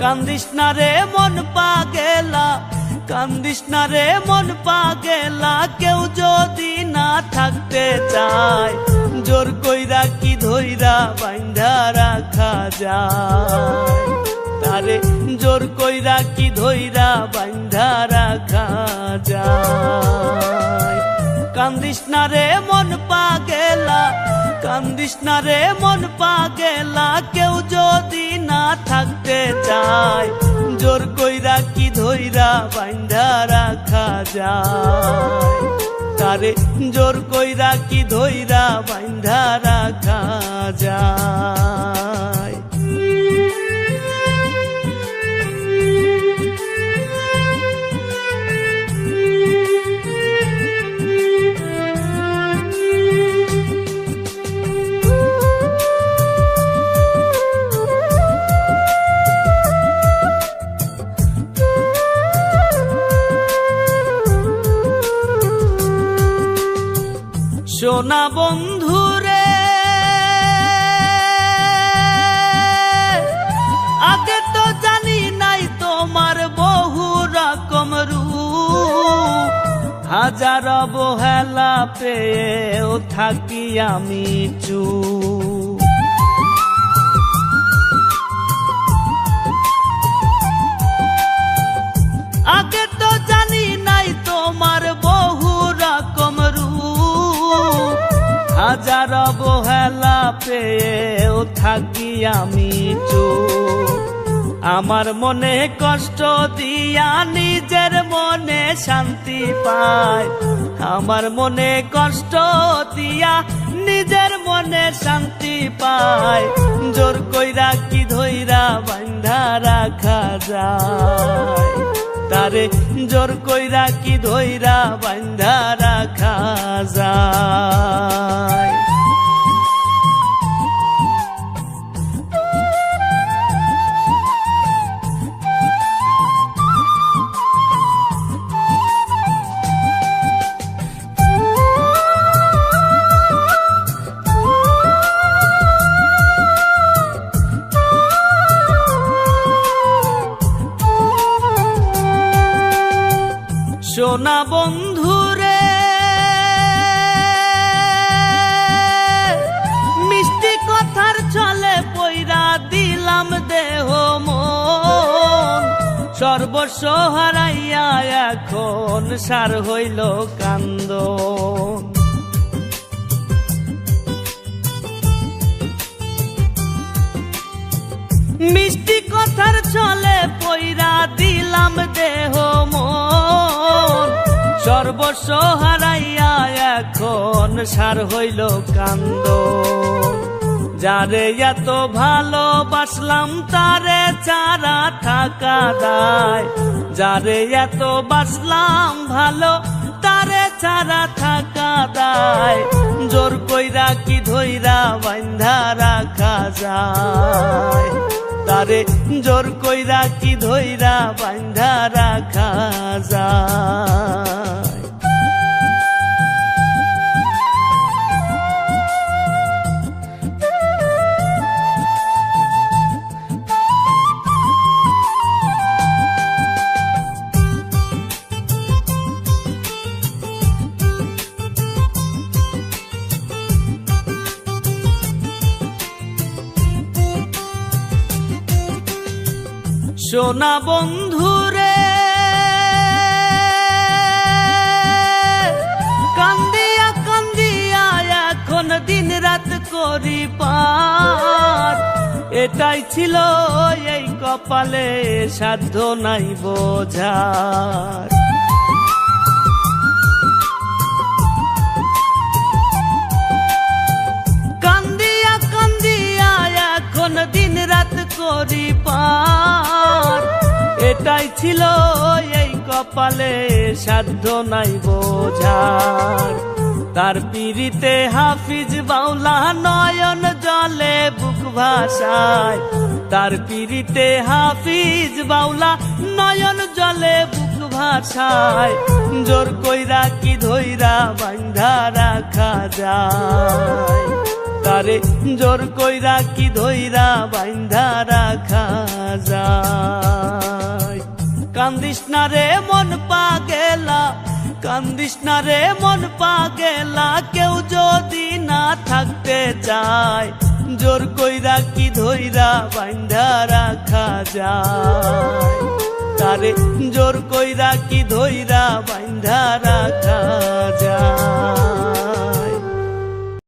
কান্দিস না রে, মন পাগেলা। কান্দিস না রে, মন পা গেলা কেউ যদি না থাকতে চায়, জোর কইরা কি ধইরা বাইন্ধা রাখা যায়? তারে জোর কইরা কি ধইরা বাইন্ধা রাখা যায়? কান্দিস না রে, মন পাগেলা। কান্দিস না রে, মন পাগেলা। কেউ যদি থাকতে চায় জোর কইরা কি ধৈরা বাইন্ধা রাখা যায়? তারে জোর কইরা কি ধইরা বাইন্ধা সোনা বন্ধুরে। আগে তো জানি নাই তোমার বহু রকম রু হাজার অবহেলা পেয়েও থাকি আমি চুপ। পেয়েও থাকি আমি আমার মনে কষ্ট দিয়া নিজের মনে শান্তি পায়। আমার মনে কষ্ট দিয়া নিজের মনে শান্তি পায়। জোর কইরা কি ধইরা বান্ধা রাখা যায়। তারে জোর কইরা কি ধইরা বান্ধা রাখা যায়। সোনা বন্ধুরে, মিষ্টি কথার চলে পইরা দিলাম দেহ মন। সর্বস্ব হারাইয়া এখন সার হইল কান্দ মিষ্টি কথার চলে পইরা দিলাম দেহ মন। সর্বস্ব হারাইয়া এখন সার হইল কান্দ। যারে এত ভালোবাসলাম, তারে চারা থাকা দায়। যারে এত বাসলাম ভালো, তারে চারা থাকা দায়। জোর কইরা কি ধইরা বান্ধা রাখা যায়? তারে জোর কইরা কি ধইরা বান্ধা রাখা যায়? সোনা বন্ধুরে, কান্দিয়া কান্দিয়া এখন দিন রাত করি পার। এটাই ছিল এই কপালে, সাধ্য নাই বোঝার। ছিল এই কপালে সাধ্য নাই বোঝার। তার পিড়িতে হাফিজ বাউলা নয়ন জলে বুক ভাসায়। তার পিড়িতে হাফিজ বাউলা নয়ন জলে বুক ভাসায়। জোর কইরা কি ধইরা বান্ধা রাখা যায়। তারে জোর কইরা কি ধইরা বান্ধা রাখা যায়। কান্দিস না রে, মন পা গেলা কান্দিস না রে, মন পা গেলা কেউ যদি না থাকতে চায়, জোর কইরা কি ধইরা বাইন্ধা রাখা যায়? তারে জোর কইরা কি ধইরা বাইন্ধা রাখা যায়?